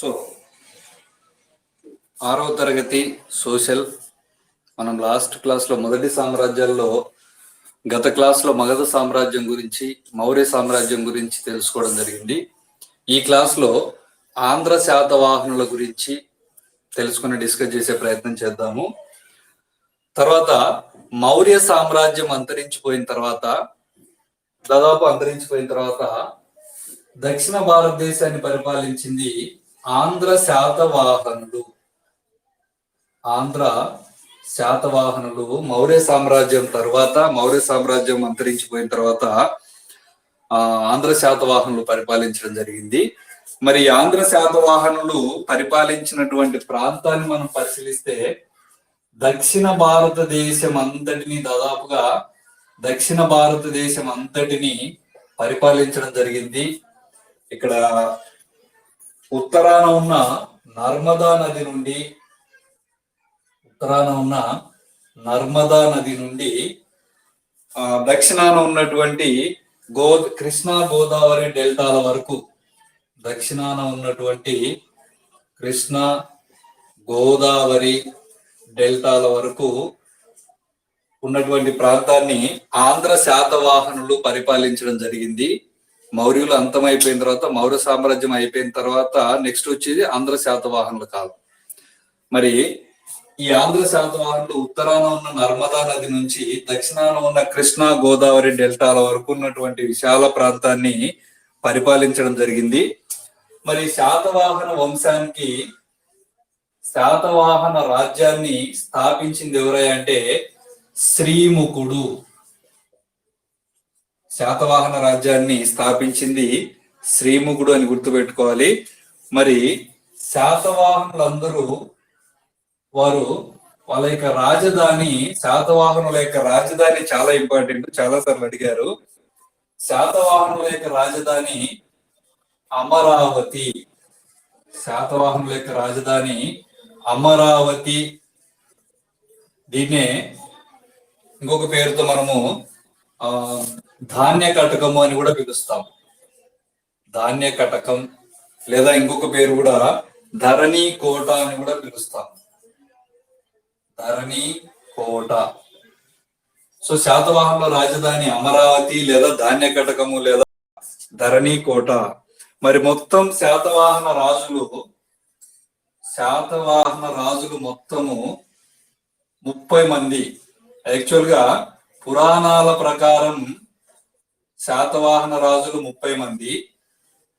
So ఆరవ తరగతి social. మనం లాస్ట్ క్లాస్లో మొదటి సామ్రాజ్యాల్లో గత క్లాస్లో మగధ సామ్రాజ్యం గురించి మౌర్య సామ్రాజ్యం గురించి తెలుసుకోవడం జరిగింది. ఈ క్లాస్లో ఆంధ్ర శాతవాహనుల గురించి తెలుసుకుని డిస్కస్ చేసే ప్రయత్నం చేద్దాము. తర్వాత మౌర్య సామ్రాజ్యం అంతరించిపోయిన తర్వాత దాదాపు అంతరించిపోయిన తర్వాత దక్షిణ భారతదేశాన్ని పరిపాలించింది ఆంధ్ర శాతవాహనులు. ఆంధ్ర శాతవాహనులు మౌర్య సామ్రాజ్యం తర్వాత మౌర్య సామ్రాజ్యం అంతరించిపోయిన తర్వాత ఆ ఆంధ్ర శాతవాహనులు పరిపాలించడం జరిగింది. మరి ఆంధ్ర శాతవాహనులు పరిపాలించినటువంటి ప్రాంతాన్ని మనం పరిశీలిస్తే దక్షిణ భారతదేశం అంతటిని దాదాపుగా దక్షిణ భారతదేశం అంతటిని పరిపాలించడం జరిగింది. ఇక్కడ ఉత్తరాన ఉన్న నర్మదా నది నుండి ఉత్తరాన ఉన్న నర్మదా నది నుండి ఆ దక్షిణాన ఉన్నటువంటి గో కృష్ణా గోదావరి డెల్టాల వరకు దక్షిణాన ఉన్నటువంటి కృష్ణా గోదావరి డెల్టాల వరకు ఉన్నటువంటి ప్రాంతాన్ని ఆంధ్ర శాతవాహనులు పరిపాలించడం జరిగింది. మౌర్యులు అంతమైపోయిన తర్వాత మౌర్య సామ్రాజ్యం అయిపోయిన తర్వాత నెక్స్ట్ వచ్చేది ఆంధ్ర శాతవాహనుల కాలం. మరి ఈ ఆంధ్ర శాతవాహనులు ఉత్తరాన ఉన్న నర్మదా నది నుంచి దక్షిణాన ఉన్న కృష్ణా గోదావరి డెల్టాల వరకు ఉన్నటువంటి విశాల ప్రాంతాన్ని పరిపాలించడం జరిగింది. మరి శాతవాహన వంశానికి శాతవాహన రాజ్యాన్ని స్థాపించింది ఎవరై అంటే శ్రీముఖుడు శాతవాహన రాజ్యాన్ని స్థాపించింది శ్రీముఖుడు అని గుర్తుపెట్టుకోవాలి. మరి శాతవాహనులందరూ వారు వాళ్ళ యొక్క రాజధాని శాతవాహనుల యొక్క రాజధాని చాలా ఇంపార్టెంట్ చాలా సార్లు అడిగారు. శాతవాహనుల యొక్క రాజధాని అమరావతి. శాతవాహనుల యొక్క రాజధాని అమరావతి. దీన్నే ఇంకొక పేరుతో మనము ఆ ధాన్య కటకము అని కూడా పిలుస్తాం. ధాన్య కటకం లేదా ఇంకొక పేరు కూడా ధరణి కోట అని కూడా పిలుస్తాం. ధరణి కోట. సో శాతవాహనుల రాజధాని అమరావతి లేదా ధాన్య కటకము లేదా ధరణి కోట. మరి మొత్తం శాతవాహన రాజులు శాతవాహన రాజులు మొత్తము ముప్పై మంది. యాక్చువల్గా పురాణాల ప్రకారం శాతవాహన రాజులు ముప్పై మంది.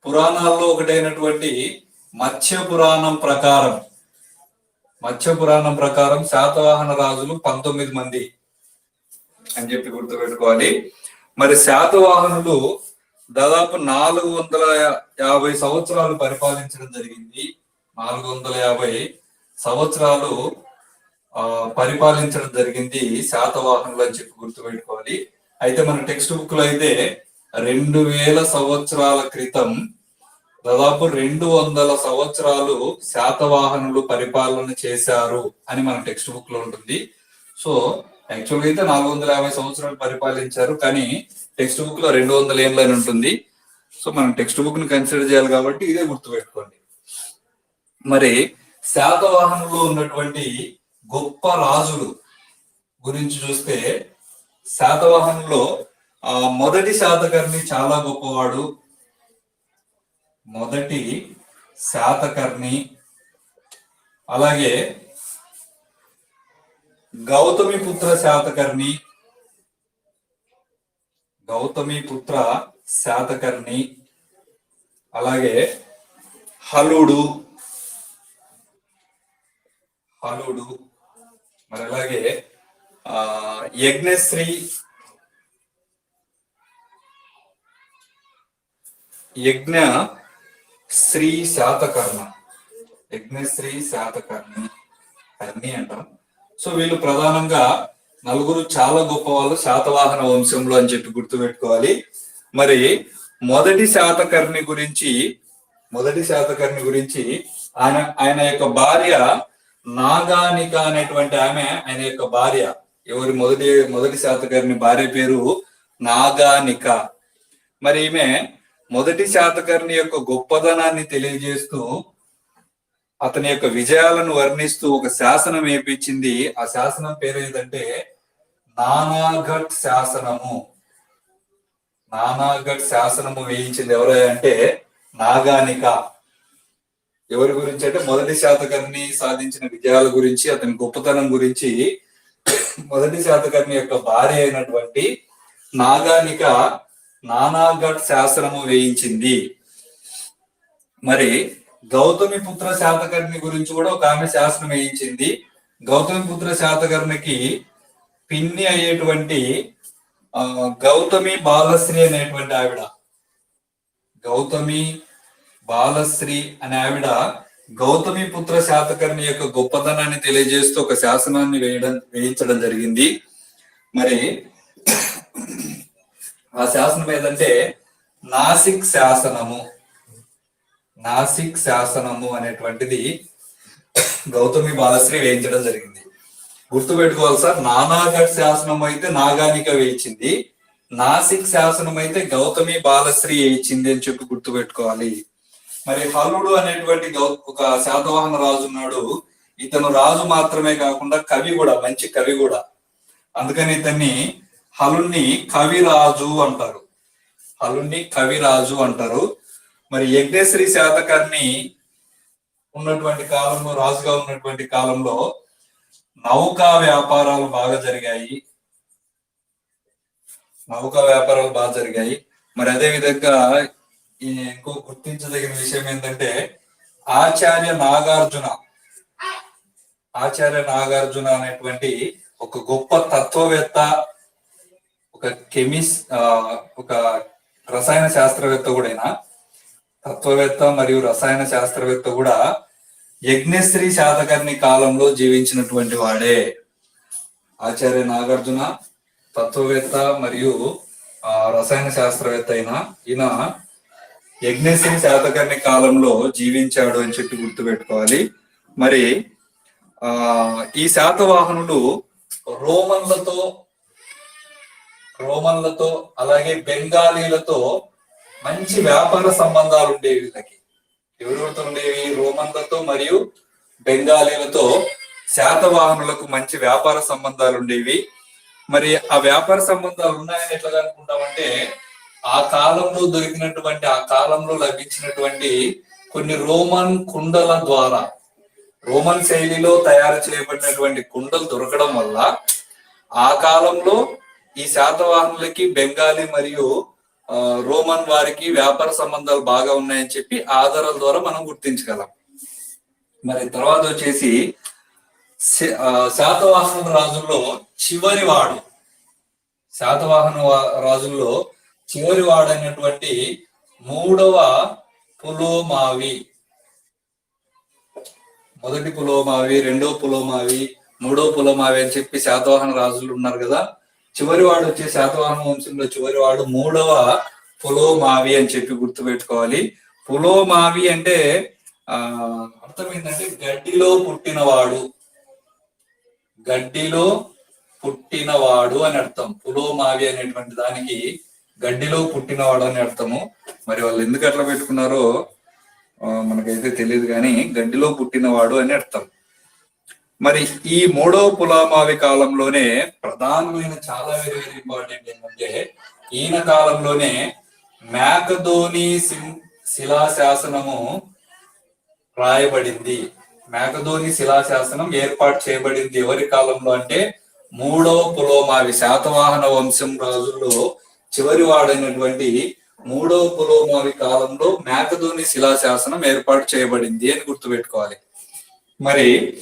పురాణాల్లో ఒకటైనటువంటి మత్స్య పురాణం ప్రకారం మత్స్య పురాణం ప్రకారం శాతవాహన రాజులు పంతొమ్మిది మంది అని చెప్పి గుర్తుపెట్టుకోవాలి. మరి శాతవాహనులు దాదాపు నాలుగు వందల యాభై సంవత్సరాలు పరిపాలించడం జరిగింది. నాలుగు వందల యాభై సంవత్సరాలు ఆ పరిపాలించడం జరిగింది శాతవాహనులు అని చెప్పి గుర్తుపెట్టుకోవాలి. అయితే మన టెక్స్ట్ బుక్లో అయితే రెండు వేల సంవత్సరాల క్రితం దాదాపు రెండు వందల సంవత్సరాలు శాతవాహనులు పరిపాలన చేశారు అని మన టెక్స్ట్ బుక్లో ఉంటుంది. సో యాక్చువల్గా అయితే నాలుగు వందల యాభై సంవత్సరాలు పరిపాలించారు కానీ టెక్స్ట్ బుక్లో రెండు వందల ఏళ్ళు అని ఉంటుంది. సో మనం టెక్స్ట్ బుక్ని కన్సిడర్ చేయాలి కాబట్టి ఇదే గుర్తుపెట్టుకోండి. మరి శాతవాహనంలో ఉన్నటువంటి గొప్ప రాజులు గురించి చూస్తే శాతవాహనంలో ఆ మొదటి శాతకర్ణి చాలా గొప్పవాడు. మొదటి శాతకర్ణి. అలాగే గౌతమి పుత్ర శాతకర్ణి. గౌతమి పుత్ర శాతకర్ణి. అలాగే హలుడు. హలుడు. మరి అలాగే యజ్ఞశ్రీ యజ్ఞ శ్రీ శాతకర్ణ యజ్ఞశ్రీ శాతకర్ణి కర్ణి అంటాం. సో వీళ్ళు ప్రధానంగా నలుగురు చాలా గొప్ప వాళ్ళు శాతవాహన వంశంలో అని చెప్పి గుర్తుపెట్టుకోవాలి మరి మొదటి శాతకర్ణి గురించి మొదటి శాతకర్ణి గురించి ఆయన ఆయన యొక్క భార్య నాగానిక అనేటువంటి ఆమె ఆయన యొక్క భార్య ఎవరి మొదటి మొదటి శాతకర్ణి భార్య పేరు నాగానిక. మరి ఈమె మొదటి శాతకర్ణి యొక్క గొప్పదనాన్ని తెలియజేస్తూ అతని యొక్క విజయాలను వర్ణిస్తూ ఒక శాసనం వేయించింది ఆ శాసనం పేరు ఏదంటే నానాఘట్ శాసనము. నానాఘట్ శాసనము వేయించింది ఎవరో అంటే నాగానిక. ఎవరి గురించి అంటే మొదటి శాతకర్ణి సాధించిన విజయాల గురించి అతని గొప్పతనం గురించి మొదటి శాతకర్ణి యొక్క భార్య అయినటువంటి నాగానిక నానాఘట్ శాసనము వేయించింది. మరి గౌతమి పుత్ర శాతకర్ణి గురించి కూడా ఒక ఆమె శాసనం వేయించింది. గౌతమి పుత్ర శాతకర్ణికి పిన్ని అయ్యేటువంటి ఆ, గౌతమి బాలశ్రీ అనేటువంటి ఆవిడ. గౌతమి బాలశ్రీ అనే ఆవిడ గౌతమి పుత్ర శాతకర్ణి యొక్క గొప్పతనాన్ని తెలియజేస్తూ ఒక శాసనాన్ని వేయడం వేయించడం జరిగింది. మరి ఆ శాసనం ఏదంటే నాసిక్ శాసనము. నాసిక్ శాసనము అనేటువంటిది గౌతమి బాలశ్రీ వేయించడం జరిగింది. గుర్తు పెట్టుకోవాలి సార్ నానాఘట్ శాసనం అయితే నాగానిక వేయించింది. నాసిక్ శాసనం అయితే గౌతమి బాలశ్రీ వేయించింది అని చెప్పి గుర్తు పెట్టుకోవాలి మరి హలుడు అనేటువంటి గౌ ఒక శాతవాహన రాజు ఉన్నాడు. ఇతను రాజు మాత్రమే కాకుండా కవి కూడా మంచి కవి కూడా. అందుకని ఇతన్ని హలుణ్ణి కవిరాజు అంటారు. హలుణ్ణి కవిరాజు అంటారు. మరి యజ్ఞశ్రీ శాతకర్ణి ఉన్నటువంటి కాలంలో రాజుగా ఉన్నటువంటి కాలంలో నౌకా వ్యాపారాలు బాగా జరిగాయి. నౌకా వ్యాపారాలు బాగా జరిగాయి. మరి అదే విధంగా ఇంకో గుర్తించదగిన విషయం ఏంటంటే ఆచార్య నాగార్జున. ఆచార్య నాగార్జున అనేటువంటి ఒక గొప్ప తత్వవేత్త ఒక కెమిస్ ఆ, ఒక రసాయన శాస్త్రవేత్త కూడా తత్వవేత్త మరియు రసాయన శాస్త్రవేత్త కూడా యజ్ఞశ్రీ శాతకర్ణి కాలంలో జీవించినటువంటి వాడే. ఆచార్య నాగార్జున తత్వవేత్త మరియు ఆ, రసాయన శాస్త్రవేత్త అయిన ఈయన యజ్ఞశ్రీ శాతకర్ణి కాలంలో జీవించాడు అని చెప్పి గుర్తుపెట్టుకోవాలి. మరి ఆ ఈ శాతవాహనులు రోమన్లతో రోమన్లతో అలాగే బెంగాలీలతో మంచి వ్యాపార సంబంధాలు ఉండేవి వీళ్ళకి. ఎవరెవరితో ఉండేవి? రోమన్లతో మరియు బెంగాలీలతో శాతవాహనులకు మంచి వ్యాపార సంబంధాలు ఉండేవి. మరి ఆ వ్యాపార సంబంధాలు ఉన్నాయని ఎట్లా అనుకుంటామంటే ఆ కాలంలో దొరికినటువంటి ఆ కాలంలో లభించినటువంటి కొన్ని రోమన్ కుండల ద్వారా రోమన్ శైలిలో తయారు చేయబడినటువంటి కుండలు దొరకడం వల్ల ఆ కాలంలో ఈ శాతవాహనులకి బెంగాలీ మరియు రోమన్ వారికి వ్యాపార సంబంధాలు బాగా ఉన్నాయని చెప్పి ఆధారాల ద్వారా మనం గుర్తించగలం. మరి తర్వాత వచ్చేసి శాతవాహన రాజుల్లో చివరి వాడు శాతవాహన రాజుల్లో చివరి వాడైనటువంటి మూడవ పులోమావి. మొదటి పులోమావి రెండో పులోమావి మూడో పులోమావి అని చెప్పి శాతవాహన రాజులు ఉన్నారు కదా. చివరి వాడు వచ్చే శాతవాహన వంశంలో చివరి వాడు మూడవ పులోమావి అని చెప్పి గుర్తుపెట్టుకోవాలి పులోమావి అంటే ఆ అర్థం ఏంటంటే గడ్డిలో పుట్టినవాడు. గడ్డిలో పుట్టినవాడు అని అర్థం. పులోమావి అనేటువంటి దానికి గడ్డిలో పుట్టినవాడు అని అర్థము. మరి వాళ్ళు ఎందుకు అట్లా పెట్టుకున్నారో మనకైతే తెలియదు కానీ గడ్డిలో పుట్టినవాడు అని అర్థం. మరి ఈ మూడవ పులామావి కాలంలోనే ప్రధానమైన చాలా వెరీ వెరీ ఇంపార్టెంట్ ఏంటంటే ఈయన కాలంలోనే మేకధోని శిలాశాసనము రాయబడింది. మేకధోని శిలాశాసనం ఏర్పాటు చేయబడింది ఎవరి కాలంలో అంటే మూడవ పులోమావి శాతవాహన వంశం రాజుల్లో చివరి వాడైనటువంటి మూడవ పులోమావి కాలంలో మేకధోని శిలాశాసనం ఏర్పాటు చేయబడింది అని గుర్తుపెట్టుకోవాలి. మరి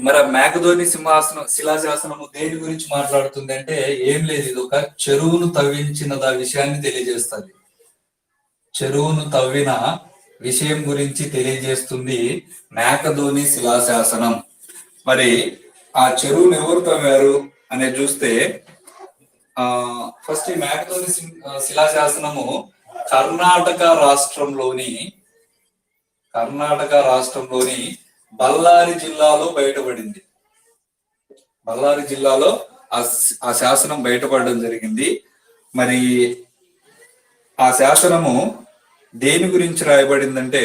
మరి మేకధోని సింహాసనం శిలాశాసనము దేని గురించి మాట్లాడుతుంది అంటే ఏం లేదు ఇది ఒక చెరువును తవ్వించిన దా విషయాన్ని తెలియజేస్తుంది. చెరువును తవ్విన విషయం గురించి తెలియజేస్తుంది మేకధోని శిలాశాసనం. మరి ఆ చెరువును ఎవరు తవ్వారు? అనేది చూస్తే ఫస్ట్ ఈ మేకతోని శిలాశాసనము కర్ణాటక రాష్ట్రంలోని కర్ణాటక రాష్ట్రంలోని బళ్ళారి జిల్లాలో బయటపడింది. బళ్ళారి జిల్లాలో ఆ ఆ శాసనం బయటపడడం జరిగింది. మరి ఆ శాసనము దేని గురించి రాయబడిందంటే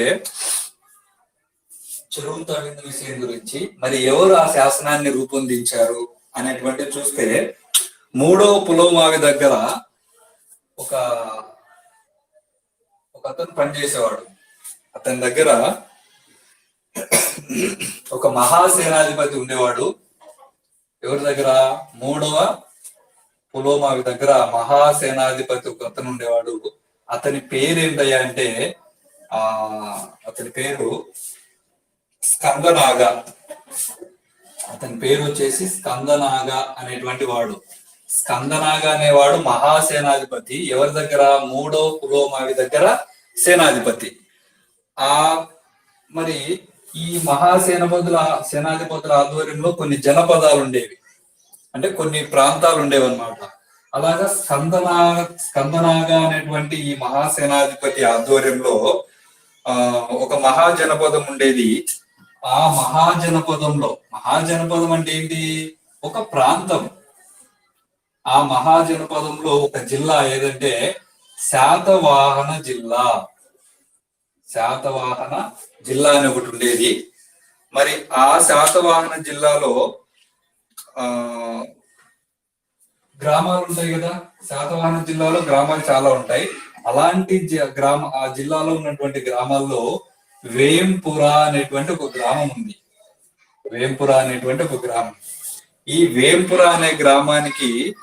చెరువు తవ్విన విషయం గురించి. మరి ఎవరు ఆ శాసనాన్ని రూపొందించారు అనేటువంటి చూస్తే మూడో పులోమావి దగ్గర ఒక ఒక అతను పనిచేసేవాడు. అతని దగ్గర ఒక మహాసేనాధిపతి ఉండేవాడు. ఎవరి దగ్గర? మూడవ పులోమావి దగ్గర మహాసేనాధిపతి ఒక అతను ఉండేవాడు. అతని పేరు ఏంటయ్యా అంటే ఆ అతని పేరు స్కందనాగ. అతని పేరు వచ్చేసి స్కందనాగ అనేటువంటి వాడు. స్కందనాగ అనేవాడు మహాసేనాధిపతి. ఎవరి దగ్గర? మూడో పులోమావి దగ్గర సేనాధిపతి. ఆ మరి ఈ మహాసేనపతుల సేనాధిపతుల ఆధ్వర్యంలో కొన్ని జనపదాలు ఉండేవి అంటే కొన్ని ప్రాంతాలు ఉండేవి అనమాట అలాగా స్కందనా స్కందనాగా అనేటువంటి ఈ మహాసేనాధిపతి ఆధ్వర్యంలో ఆ ఒక మహాజనపదం ఉండేది. ఆ మహాజనపదంలో మహాజనపదం అంటే ఏంటి? ఒక ప్రాంతం. ఆ మహాజనపదంలో ఒక జిల్లా ఏదంటే శాతవాహన జిల్లా. శాతవాహన జిల్లా అని ఒకటి ఉండేది. మరి ఆ శాతవాహన జిల్లాలో ఆ గ్రామాలు ఉంటాయి కదా. శాతవాహన జిల్లాలో గ్రామాలు చాలా ఉంటాయి. అలాంటి గ్రామ ఆ జిల్లాలో ఉన్నటువంటి గ్రామాల్లో వేంపుర అనేటువంటి ఒక గ్రామం ఉంది. వేంపుర అనేటువంటి ఒక గ్రామం. ఈ వేంపుర అనే గ్రామానికి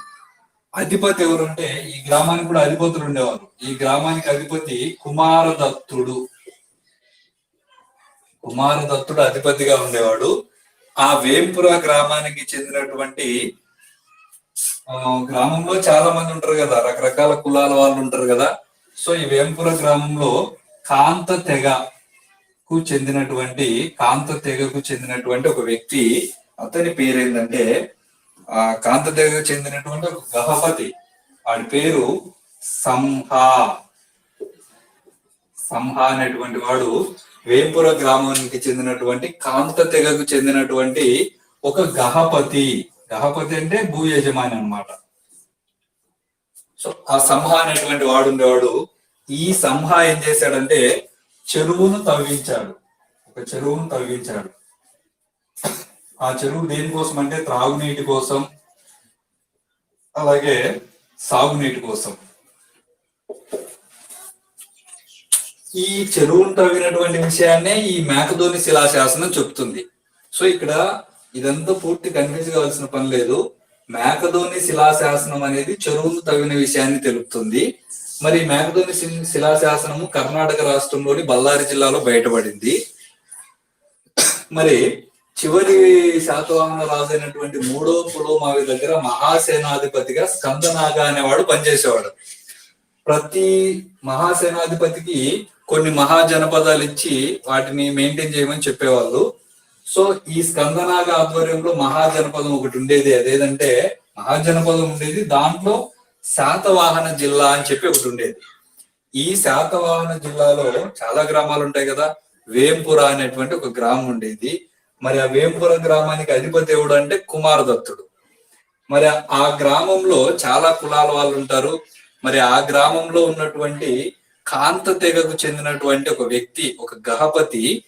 అధిపతి ఎవరుంటే ఈ గ్రామానికి కూడా అధిపతులు ఉండేవారు. ఈ గ్రామానికి అధిపతి కుమారదత్తుడు. కుమారదత్తుడు అధిపతిగా ఉండేవాడు. ఆ వేంపుర గ్రామానికి చెందినటువంటి ఆ, గ్రామంలో చాలా మంది ఉంటారు కదా రకరకాల కులాల వాళ్ళు ఉంటారు కదా. సో ఈ వేంపుర గ్రామంలో కాంత తెగకు చెందినటువంటి కాంత తెగకు చెందినటువంటి ఒక వ్యక్తి అతని పేరేంటంటే ఆ కాంత తెగకు చెందినటువంటి ఒక గహపతి. వాడి పేరు సంహ. సంహ అనేటువంటి వాడు వేంపుర గ్రామానికి చెందినటువంటి కాంత తెగకు చెందినటువంటి ఒక గహపతి. గహపతి అంటే భూ యజమాని అన్నమాట. సో ఆ సంహ అనేటువంటి వాడు ఉండేవాడు ఈ సంహ ఏం చేశాడంటే చెరువును తవ్వించాడు. ఒక చెరువును తవ్వించాడు. ఆ చెరువు దేనికోసం అంటే త్రాగునీటి కోసం అలాగే సాగునీటి కోసం. ఈ చెరువును తవ్వినటువంటి విషయాన్నే ఈ మేకధోని శిలాశాసనం చెప్తుంది. సో ఇక్కడ ఇదంతా పూర్తి కన్ఫ్యూజ్ కావాల్సిన పని లేదు. మేకధోని శిలాశాసనం అనేది చెరువును తవ్విన విషయాన్ని తెలుపుతుంది. మరి మేకధోని శి- శిలాశాసనము కర్ణాటక రాష్ట్రంలోని బళ్ళారి జిల్లాలో బయటపడింది. మరి చివరి శాతవాహన రాజైనటువంటి మూడో పులోమావి దగ్గర మహాసేనాధిపతిగా స్కందనాగ అనేవాడు పనిచేసేవాడు. ప్రతి మహాసేనాధిపతికి కొన్ని మహాజనపదాలు ఇచ్చి వాటిని మెయింటైన్ చేయమని చెప్పేవాళ్ళు. సో ఈ స్కందనాగ ఆధ్వర్యంలో మహాజనపదం ఒకటి ఉండేది. అదేదంటే మహాజనపదం ఉండేది దాంట్లో శాతవాహన జిల్లా అని చెప్పి ఒకటి ఉండేది. ఈ శాతవాహన జిల్లాలో చాలా గ్రామాలు ఉంటాయి కదా. వేంపుర అనేటువంటి ఒక గ్రామం ఉండేది. మరి ఆ వేంపుర గ్రామానికి అధిపతి ఎవడు అంటే కుమారదత్తుడు. మరి ఆ గ్రామంలో చాలా కులాల వాళ్ళు ఉంటారు. మరి ఆ గ్రామంలో ఉన్నటువంటి కాంత తెగకు చెందినటువంటి ఒక వ్యక్తి ఒక గహపతి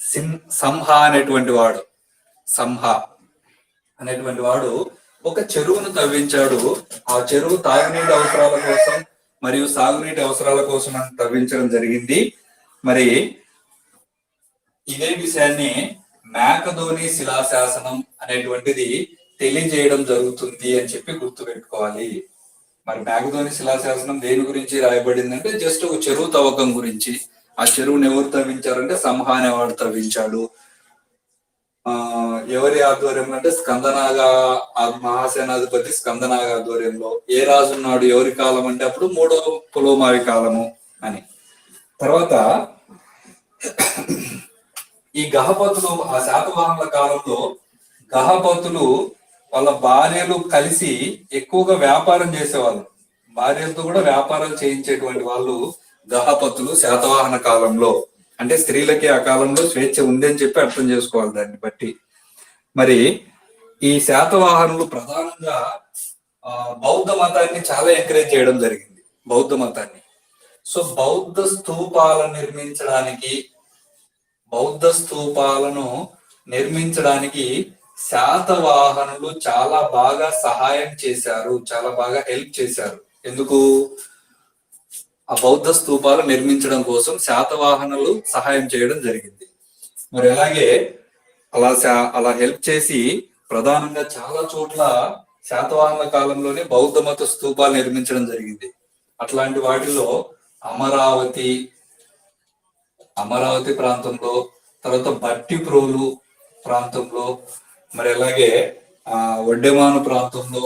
సిం సంహ అనేటువంటి వాడు. సంహ అనేటువంటి వాడు ఒక చెరువును తవ్వించాడు. ఆ చెరువు తాగునీటి అవసరాల కోసం మరియు సాగునీటి అవసరాల కోసం అని తవ్వించడం జరిగింది. మరి ఇదే విషయాన్ని మేకధోని శిలాశాసనం అనేటువంటిది తెలియజేయడం జరుగుతుంది అని చెప్పి గుర్తు పెట్టుకోవాలి మరి మేకధోని శిలాశాసనం దేని గురించి రాయబడిందంటే జస్ట్ ఒక చెరువు తవ్వకం గురించి. ఆ చెరువుని ఎవరు తవ్వించారంటే సంహ అనేవాడు తవ్వించాడు. ఆ ఎవరి ఆధ్వర్యంలో అంటే స్కందనాగా ఆ మహాసేనాధిపతి స్కందనాగా ఆధ్వర్యంలో. ఏ రాజు ఉన్నాడు ఎవరి కాలం అంటే అప్పుడు మూడో పులోమావి కాలము అని. తర్వాత ఈ గహపతులు ఆ శాతవాహనుల కాలంలో గహపతులు వాళ్ళ భార్యలు కలిసి ఎక్కువగా వ్యాపారం చేసేవాళ్ళు. భార్యలతో కూడా వ్యాపారాలు చేయించేటువంటి వాళ్ళు గహపతులు శాతవాహన కాలంలో. అంటే స్త్రీలకి ఆ కాలంలో స్వేచ్ఛ ఉందని చెప్పి అర్థం చేసుకోవాలి దాన్ని బట్టి. మరి ఈ శాతవాహనులు ప్రధానంగా ఆ, బౌద్ధ మతాన్ని చాలా ఎంకరేజ్ చేయడం జరిగింది. బౌద్ధ మతాన్ని. సో బౌద్ధ స్తూపాలను నిర్మించడానికి బౌద్ధ స్థూపాలను నిర్మించడానికి శాతవాహనులు చాలా బాగా సహాయం చేశారు చాలా బాగా హెల్ప్ చేశారు. ఎందుకు? ఆ బౌద్ధ స్థూపాలు నిర్మించడం కోసం శాతవాహనులు సహాయం చేయడం జరిగింది. మరి అలాగే అలా శా- అలా హెల్ప్ చేసి ప్రధానంగా చాలా చోట్ల శాతవాహనుల కాలంలోనే బౌద్ధ మత స్థూపాలు నిర్మించడం జరిగింది. అట్లాంటి వాటిలో అమరావతి అమరావతి ప్రాంతంలో తర్వాత బట్టిప్రోలు ప్రాంతంలో మరి అలాగే ఆ వడ్డెమాను ప్రాంతంలో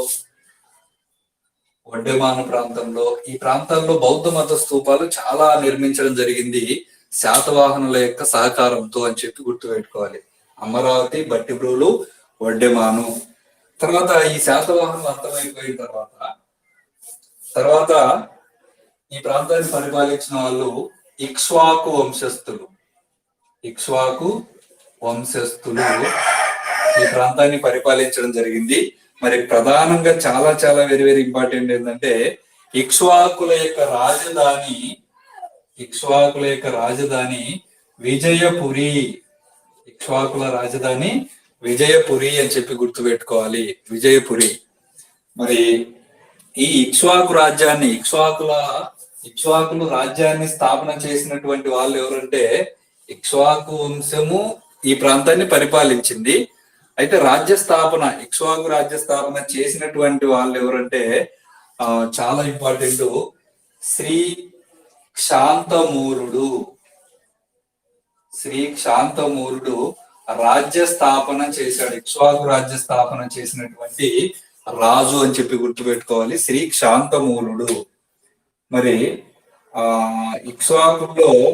వడ్డెమాను ప్రాంతంలో ఈ ప్రాంతాల్లో బౌద్ధ మత స్థూపాలు చాలా నిర్మించడం జరిగింది శాతవాహనుల యొక్క సహకారంతో అని చెప్పి గుర్తుపెట్టుకోవాలి. అమరావతి బట్టిప్రోలు వడ్డెమాను. తర్వాత ఈ శాతవాహనులు అంతమైపోయిన తర్వాత తర్వాత ఈ ప్రాంతాన్ని పరిపాలించిన వాళ్ళు ఇక్ష్వాకు వంశస్థులు. ఇక్ష్వాకు వంశస్థులు ఈ ప్రాంతాన్ని పరిపాలించడం జరిగింది. మరి ప్రధానంగా చాలా చాలా వెరీ వెరీ ఇంపార్టెంట్ ఏంటంటే ఇక్ష్వాకుల యొక్క రాజధాని ఇక్ష్వాకుల యొక్క రాజధాని విజయపురి. ఇక్ష్వాకుల రాజధాని విజయపురి అని చెప్పి గుర్తుపెట్టుకోవాలి. విజయపురి. మరి ఈ ఇక్ష్వాకు రాజ్యాన్ని ఇక్ష్వాకుల ఇక్ష్వాకులు రాజ్యాన్ని స్థాపన చేసినటువంటి వాళ్ళు ఎవరంటే ఇక్ష్వాకు వంశము ఈ ప్రాంతాన్ని పరిపాలించింది. అయితే రాజ్య స్థాపన ఇక్ష్వాకు రాజ్య స్థాపన చేసినటువంటి వాళ్ళు ఎవరంటే ఆ, చాలా ఇంపార్టెంట్ శ్రీ క్షాంతమూరుడు. శ్రీ శాంతమూరుడు రాజ్య స్థాపన చేశాడు. ఇక్ష్వాకు రాజ్య స్థాపన చేసినటువంటి రాజు అని చెప్పి గుర్తుపెట్టుకోవాలి. శ్రీ క్షాంతమూలుడు మరి ఆ ఇక్ష్వాకుల్లో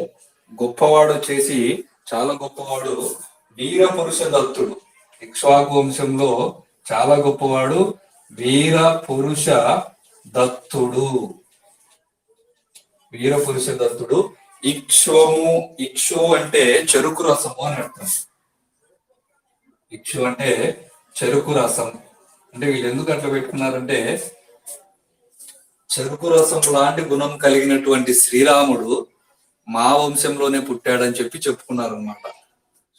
గొప్పవాడు వచ్చేసి చాలా గొప్పవాడు వీర పురుష దత్తుడు ఇక్ష్వాకు వంశంలో చాలా గొప్పవాడు వీర పురుష దత్తుడు. వీర పురుష దత్తుడు. ఇక్ష్వము ఇక్షు అంటే చెరుకు రసము అని అర్థం. ఇక్షు అంటే చెరుకు రసం. అంటే వీళ్ళు ఎందుకు అట్లా పెట్టుకున్నారంటే చెరుకు రసం లాంటి గుణం కలిగినటువంటి శ్రీరాముడు మా వంశంలోనే పుట్టాడని చెప్పి చెప్పుకున్నారు అనమాట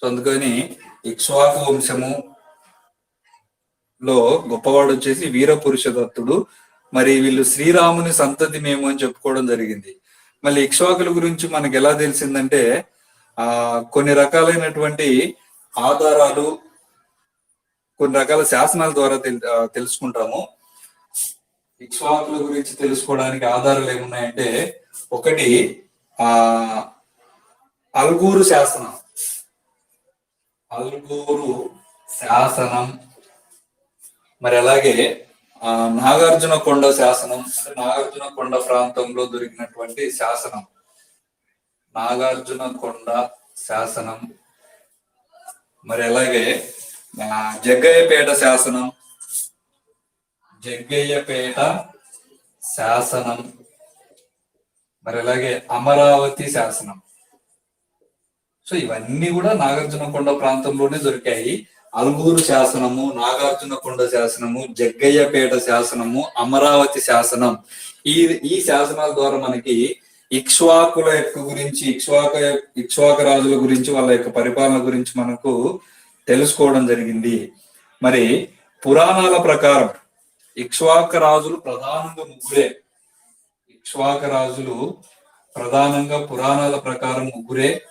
సో అందుకని ఇక్ష్వాకు వంశము లో గొప్పవాడు వచ్చేసి వీర పురుష మరి వీళ్ళు శ్రీరాముని సంతతి మేము అని చెప్పుకోవడం జరిగింది. మళ్ళీ ఇక్ష్వాకుల గురించి మనకి ఎలా తెలిసిందంటే ఆ కొన్ని రకాలైనటువంటి ఆధారాలు కొన్ని రకాల శాసనాల ద్వారా తెలుసుకుంటాము. ఇక్ష్వాకుల గురించి తెలుసుకోవడానికి ఆధారాలు ఏమున్నాయంటే ఒకటి ఆ అల్గూరు శాసనం. అల్గూరు శాసనం. మరి అలాగే ఆ నాగార్జున కొండ శాసనం అంటే నాగార్జున కొండ ప్రాంతంలో దొరికినటువంటి శాసనం. నాగార్జున కొండ శాసనం. మరి అలాగే జగ్గయ్యపేట శాసనం. జగ్గయ్యపేట శాసనం. మరి అలాగే అమరావతి శాసనం. సో ఇవన్నీ కూడా నాగార్జునకొండ ప్రాంతంలోనే దొరికాయి. అలుగూరు శాసనము నాగార్జునకొండ శాసనము జగ్గయ్యపేట శాసనము అమరావతి శాసనం. ఈ ఈ శాసనాల ద్వారా మనకి ఇక్ష్వాకుల యొక్క గురించి ఇక్ష్వాక ఇక్ష్వాక రాజుల గురించి వాళ్ళ యొక్క పరిపాలన గురించి మనకు తెలుసుకోవడం జరిగింది. మరి పురాణాల ప్రకారం ఇక్ష్వాక రాజులు ప్రధానంగా ముగ్గురే. ఇక్ష్వాక రాజులు ప్రధానంగా పురాణాల ప్రకారం ముగ్గురే.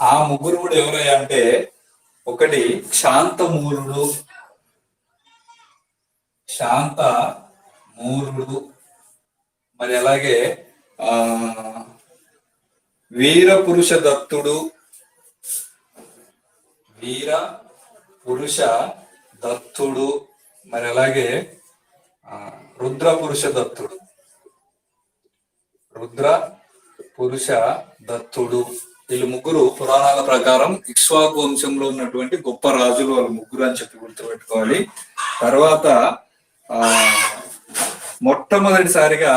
ఆ ముగ్గురు కూడా ఎవరయ్యా అంటే ఒకటి శాంతమూరుడు శాంత మూరుడు మరి అలాగే ఆ వీర పురుష దత్తుడు. వీర పురుష దత్తుడు. మరి అలాగే రుద్ర పురుష దత్తుడు. రుద్ర పురుష దత్తుడు. వీళ్ళు ముగ్గురు పురాణాల ప్రకారం ఇక్ష్వాకు వంశంలో ఉన్నటువంటి గొప్ప రాజులు వాళ్ళు ముగ్గురు అని చెప్పి గుర్తుపెట్టుకోవాలి. తర్వాత ఆ మొట్టమొదటిసారిగా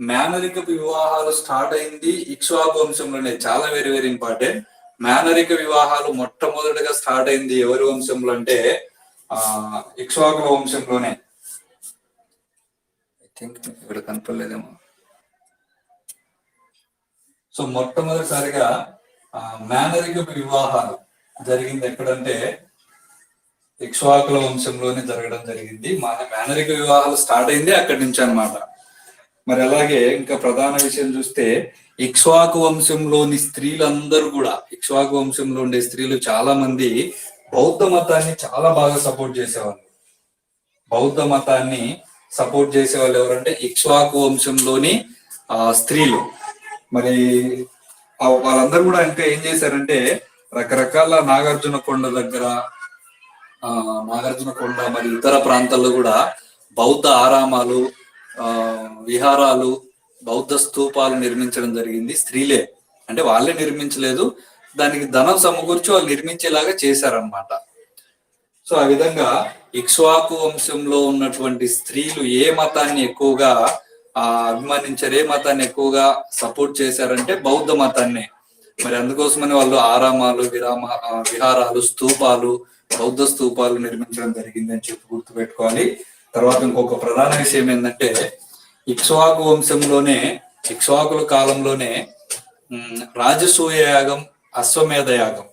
మేనరిక వివాహాలు స్టార్ట్ అయింది ఇక్ష్వాకు వంశంలోనే. చాలా వెరీ వెరీ ఇంపార్టెంట్ మేనరిక వివాహాలు మొట్టమొదటిగా స్టార్ట్ అయింది ఎవరి వంశంలో అంటే ఆ ఇక్ష్వాకుల వంశంలోనే. థింక్ ఇక్కడ కనపడలేదేమో. సో మొట్టమొదటిసారిగా మేనరిక వివాహాలు జరిగింది ఎక్కడంటే ఇక్ష్వాకుల వంశంలోనే జరగడం జరిగింది. మన మేనరిక వివాహాలు స్టార్ట్ అయింది అక్కడి నుంచి అన్నమాట. మరి అలాగే ఇంకా ప్రధాన విషయం చూస్తే ఇక్ష్వాకు వంశంలోని స్త్రీలందరూ కూడా ఇక్ష్వాకు వంశంలో ఉండే స్త్రీలు చాలా మంది బౌద్ధ మతాన్ని చాలా బాగా సపోర్ట్ చేసేవాళ్ళు. బౌద్ధ మతాన్ని సపోర్ట్ చేసే వాళ్ళు ఎవరంటే ఇక్ష్వాకు వంశంలోని ఆ స్త్రీలు. మరి వాళ్ళందరూ కూడా ఇంకా ఏం చేశారంటే రకరకాల నాగార్జున కొండ దగ్గర ఆ నాగార్జున కొండ మరి ఇతర ప్రాంతాల్లో కూడా బౌద్ధ ఆరామాలు ఆ విహారాలు బౌద్ధ స్తూపాలు నిర్మించడం జరిగింది స్త్రీలే. అంటే వాళ్ళే నిర్మించలేదు. దానికి ధనం సమకూర్చి వాళ్ళు నిర్మించేలాగా చేశారన్నమాట. సో ఆ విధంగా ఇక్ష్వాకు వంశంలో ఉన్నటువంటి స్త్రీలు ఏ మతాన్ని ఎక్కువగా ఆ అభిమానించారు ఏ మతాన్ని ఎక్కువగా సపోర్ట్ చేశారంటే బౌద్ధ మతాన్ని. మరి అందుకోసమని వాళ్ళు ఆరామాలు విరామ విహారాలు స్తూపాలు బౌద్ధ స్తూపాలు నిర్మించడం జరిగిందని చెప్పి గుర్తుపెట్టుకోవాలి. తర్వాత ఇంకొక ప్రధాన విషయం ఏంటంటే ఇక్ష్వాకు వంశంలోనే ఇక్ష్వాకుల కాలంలోనే రాజసూయ యాగం అశ్వమేధ యాగం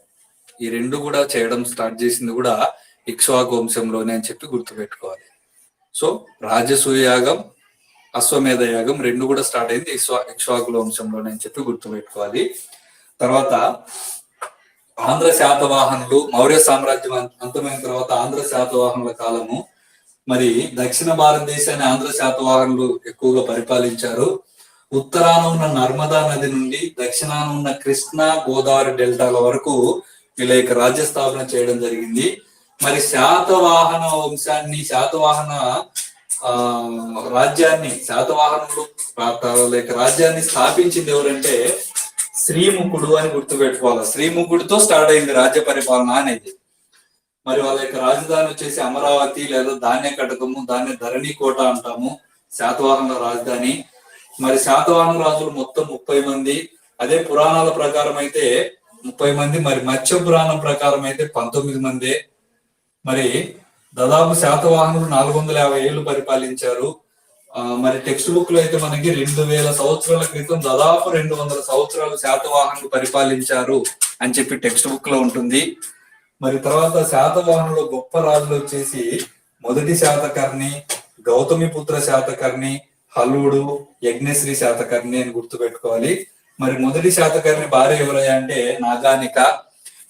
ఈ రెండు కూడా చేయడం స్టార్ట్ చేసింది కూడా ఇక్ష్వాకు వంశంలోనే అని చెప్పి గుర్తుపెట్టుకోవాలి. సో రాజసూయాగం అశ్వమేధ యాగం రెండు కూడా స్టార్ట్ అయింది ఇక్ష్వా ఇక్ష్వాకుల వంశంలోనే అని చెప్పి గుర్తుపెట్టుకోవాలి. తర్వాత ఆంధ్ర శాతవాహనులు మౌర్య సామ్రాజ్యం అంతమైన తర్వాత ఆంధ్ర శాతవాహనుల కాలము. మరి దక్షిణ భారతదేశాన్ని ఆంధ్ర శాతవాహనులు ఎక్కువగా పరిపాలించారు. ఉత్తరాన ఉన్న నర్మదా నది నుండి దక్షిణాన ఉన్న కృష్ణా గోదావరి డెల్టాల వరకు వీళ్ళ యొక్క రాజ్య స్థాపన చేయడం జరిగింది. మరి శాతవాహన వంశాన్ని శాతవాహన ఆ రాజ్యాన్ని శాతవాహనుడు లేక వాళ్ళ యొక్క రాజ్యాన్ని స్థాపించింది ఎవరంటే శ్రీముఖుడు అని గుర్తుపెట్టుకోవాలి? శ్రీముఖుడితో స్టార్ట్ అయింది రాజ్య పరిపాలన అనేది. మరి వాళ్ళ యొక్క రాజధాని వచ్చేసి అమరావతి లేదా ధాన్య కటకము దాన్ని ధరణి కోట అంటాము శాతవాహనుల రాజధాని. మరి శాతవాహన రాజులు మొత్తం ముప్పై మంది. అదే పురాణాల ప్రకారం అయితే ముప్పై మంది. మరి మత్స్య పురాణం ప్రకారం అయితే పంతొమ్మిది మంది. మరి దాదాపు శాతవాహనులు నాలుగు వందల యాభై ఏళ్ళు పరిపాలించారు. ఆ, మరి టెక్స్ట్ బుక్లో అయితే మనకి రెండు వేల సంవత్సరాల క్రితం దాదాపు రెండు వందల సంవత్సరాలు శాతవాహనులు పరిపాలించారు అని చెప్పి టెక్స్ట్ బుక్లో ఉంటుంది. మరి తర్వాత శాతవాహనులు గొప్ప రాజులు వచ్చేసి మొదటి శాతకర్ణి గౌతమి పుత్ర శాతకర్ణి హలుడు యజ్ఞశ్రీ శాతకర్ణి అని గుర్తుపెట్టుకోవాలి. మరి మొదటి శాతకర్ణి భార్య ఎవరయ్యా అంటే నాగానిక.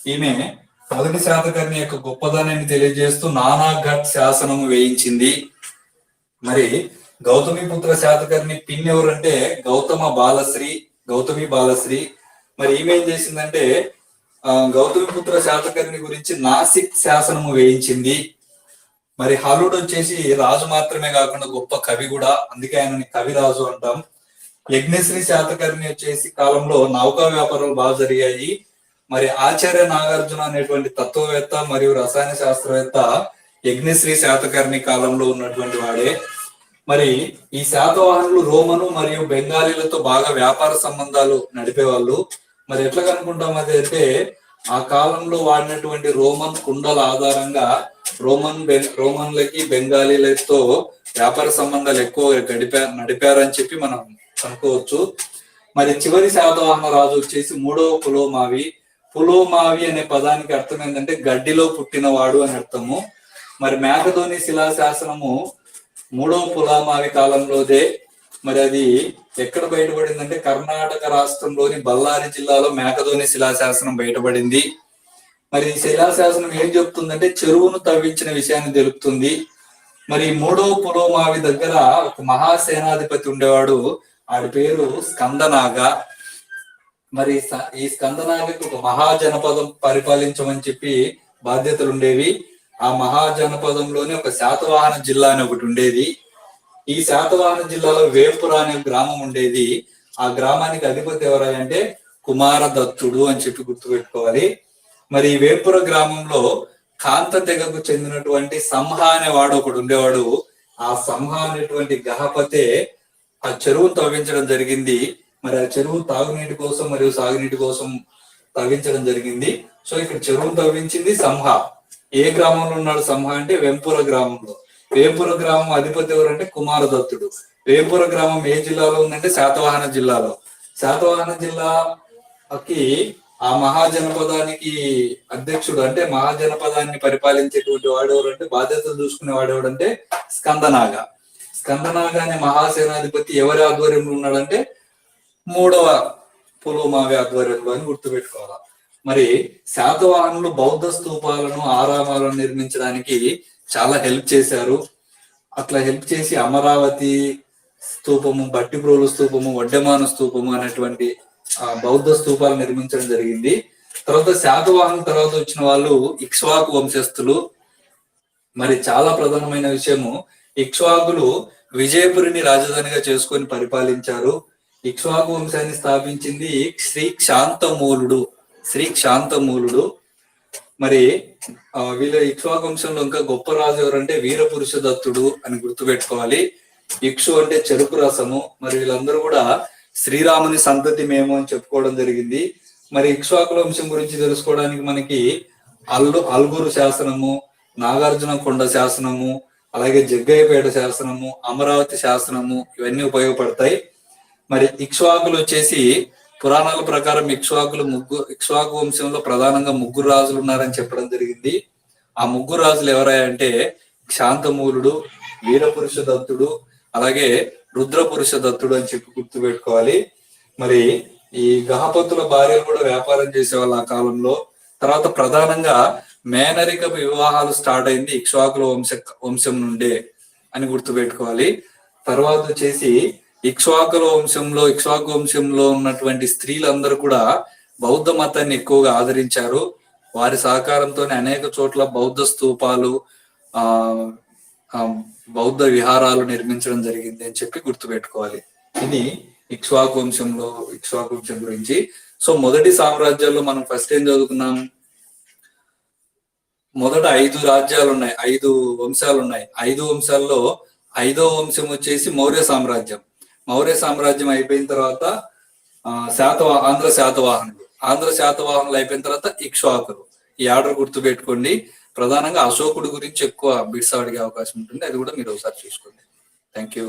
ఈమె మొదటి శాతకర్ణి యొక్క గొప్పదనాన్ని తెలియజేస్తూ నానాఘట్ శాసనము వేయించింది. మరి గౌతమి పుత్ర శాతకర్ణి పిన్ ఎవరంటే గౌతమ బాలశ్రీ గౌతమి బాలశ్రీ. మరి ఏమేం చేసిందంటే ఆ, గౌతమి పుత్ర శాతకర్ణి గురించి నాసిక్ శాసనము వేయించింది. మరి హలుడు వచ్చేసి రాజు మాత్రమే కాకుండా గొప్ప కవి కూడా అందుకే ఆయనని కవిరాజు అంటాం. యజ్ఞశ్రీ శాతకర్ణి వచ్చేసి కాలంలో నౌకా వ్యాపారాలు బాగా జరిగాయి. మరి ఆచార్య నాగార్జున అనేటువంటి తత్వవేత్త మరియు రసాయన శాస్త్రవేత్త యజ్ఞశ్రీ శాతకర్ణి కాలంలో ఉన్నటువంటి వాడే. మరి ఈ శాతవాహనులు రోమను మరియు బెంగాలీలతో బాగా వ్యాపార సంబంధాలు నడిపేవాళ్ళు. మరి ఎట్లా కనుకుంటాం అది అయితే ఆ కాలంలో వాడినటువంటి రోమన్ కుండల ఆధారంగా రోమన్ బె- రోమన్లకి బెంగాలీలతో వ్యాపార సంబంధాలు ఎక్కువ గడిపా నడిపారని చెప్పి మనం కనుక్కోవచ్చు. మరి చివరి శాతవాహన రాజు వచ్చేసి మూడవ కులోమావి. పులోమావి అనే పదానికి అర్థం ఏంటంటే గడ్డిలో పుట్టినవాడు అని అర్థము. మరి మేకధోని శిలాశాసనము మూడవ పులామావి కాలంలోదే. మరి అది ఎక్కడ బయటపడిందంటే కర్ణాటక రాష్ట్రంలోని బళ్ళారి జిల్లాలో మేకధోని శిలాశాసనం బయటపడింది. మరి ఈ శిలాశాసనం ఏం చెప్తుందంటే చెరువును తవ్వించిన విషయాన్ని తెలుపుతుంది. మరి మూడో మూడవ పులోమావి దగ్గర ఒక మహాసేనాధిపతి ఉండేవాడు. ఆడి పేరు స్కందనాగ. మరి ఈ స్కందనానికి ఒక మహాజనపదం పరిపాలించమని చెప్పి బాధ్యతలు ఉండేవి. ఆ మహాజనపదంలోనే ఒక శాతవాహన జిల్లా అని ఒకటి ఉండేది. ఈ శాతవాహన జిల్లాలో వేపుర అనే గ్రామం ఉండేది. ఆ గ్రామానికి అధిపతి ఎవరంటే కుమారదత్తుడు అని చెప్పి గుర్తుపెట్టుకోవాలి. మరి ఈ వేపుర గ్రామంలో కాంత తెగకు చెందినటువంటి సంహ అనేవాడు ఒకడు ఉండేవాడు. ఆ సంహ అనేటువంటి గహపతే ఆ చెరువును తవ్వించడం జరిగింది. మరి ఆ చెరువు తాగునీటి కోసం మరియు సాగునీటి కోసం తవ్వించడం జరిగింది. సో ఇక్కడ చెరువును తవ్వించింది సంహ. ఏ గ్రామంలో ఉన్నాడు సంహ అంటే వెంపుర గ్రామంలో. వేపుర గ్రామం అధిపతి ఎవరంటే కుమారదత్తుడు. వేపుర గ్రామం ఏ జిల్లాలో ఉందంటే శాతవాహన జిల్లాలో. శాతవాహన జిల్లాకి ఆ మహాజనపదానికి అధ్యక్షుడు అంటే మహాజనపదాన్ని పరిపాలించేటువంటి వాడెవరు అంటే బాధ్యతలు చూసుకునే వాడెవడు అంటే స్కందనాగ. స్కందనాగ అనే మహాసేనాధిపతి ఎవరి ఆధ్వర్యంలో ఉన్నాడంటే మూడవ పులోమావి ఆధ్వర్యంలో అని గుర్తుపెట్టుకోవాలి. మరి శాతవాహనులు బౌద్ధ స్తూపాలను ఆరామాలను నిర్మించడానికి చాలా హెల్ప్ చేశారు. అట్లా హెల్ప్ చేసి అమరావతి స్తూపము బట్టిప్రోలు స్తూపము వడ్డమాన స్తూపము అనేటువంటి ఆ బౌద్ధ స్తూపాలు నిర్మించడం జరిగింది. తర్వాత శాతవాహనం తర్వాత వచ్చిన వాళ్ళు ఇక్ష్వాకు వంశస్థులు. మరి చాలా ప్రధానమైన విషయము ఇక్ష్వాకులు విజయపురిని రాజధానిగా చేసుకొని పరిపాలించారు. ఇక్ష్వాకు వంశాన్ని స్థాపించింది శ్రీ క్షాంతమూలుడు. శ్రీ క్షాంతమూలుడు. మరి వీళ్ళ ఇక్ష్వాకు వంశంలో ఇంకా గొప్ప రాజు ఎవరంటే వీరపురుష దత్తుడు అని గుర్తుపెట్టుకోవాలి. ఇక్షు అంటే చెరుకు రసము. మరి వీళ్ళందరూ కూడా శ్రీరాముని సంతతి మేము అని చెప్పుకోవడం జరిగింది. మరి ఇక్ష్వాకుల వంశం గురించి తెలుసుకోవడానికి మనకి అల్లు అల్గురు శాసనము నాగార్జున కొండ శాసనము అలాగే జగ్గయ్యపేట శాసనము అమరావతి శాసనము ఇవన్నీ ఉపయోగపడతాయి. మరి ఇక్ష్వాకులు వచ్చేసి పురాణాల ప్రకారం ఇక్ష్వాకులు ముగ్గు ఇక్ష్వాకు వంశంలో ప్రధానంగా ముగ్గురు రాజులు ఉన్నారని చెప్పడం జరిగింది. ఆ ముగ్గురు రాజులు ఎవరాయంటే శాంతమూలుడు వీరపురుష దత్తుడు అలాగే రుద్రపురుష దత్తుడు అని చెప్పి గుర్తు పెట్టుకోవాలి. మరి ఈ గహపతుల భార్యలు కూడా వ్యాపారం చేసేవాళ్ళు ఆ కాలంలో. తర్వాత ప్రధానంగా మేనరిక వివాహాలు స్టార్ట్ అయింది ఇక్ష్వాకుల వంశ వంశం నుండే అని గుర్తు పెట్టుకోవాలి. తర్వాత వచ్చేసి ఇక్ష్వాకుల వంశంలో ఇక్ష్వాకు వంశంలో ఉన్నటువంటి స్త్రీలందరూ కూడా బౌద్ధ మతాన్ని ఎక్కువగా ఆదరించారు. వారి సహకారంతోనే అనేక చోట్ల బౌద్ధ స్తూపాలు ఆ ఆ, బౌద్ధ విహారాలు నిర్మించడం జరిగింది అని చెప్పి గుర్తుపెట్టుకోవాలి. ఇది ఇక్ష్వాకు వంశంలో ఇక్ష్వాకు వంశం గురించి. సో మొదటి సామ్రాజ్యాల్లో మనం ఫస్ట్ ఏం చదువుకున్నాం? మొదట ఐదు రాజ్యాలు ఉన్నాయి ఐదు వంశాలు ఉన్నాయి. ఐదు వంశాల్లో ఐదో వంశం వచ్చేసి మౌర్య సామ్రాజ్యం. మౌర్య సామ్రాజ్యం అయిపోయిన తర్వాత శాతవా ఆంధ్ర శాతవాహనులు. ఆంధ్ర శాతవాహనులు అయిపోయిన తర్వాత ఇక్ష్వాకులు. ఈ ఆర్డర్ గుర్తు పెట్టుకోండి ప్రధానంగా అశోకుడు గురించి ఎక్కువ బిట్స్ అడిగే అవకాశం ఉంటుంది. అది కూడా మీరు ఒకసారి చూసుకోండి. Thank you.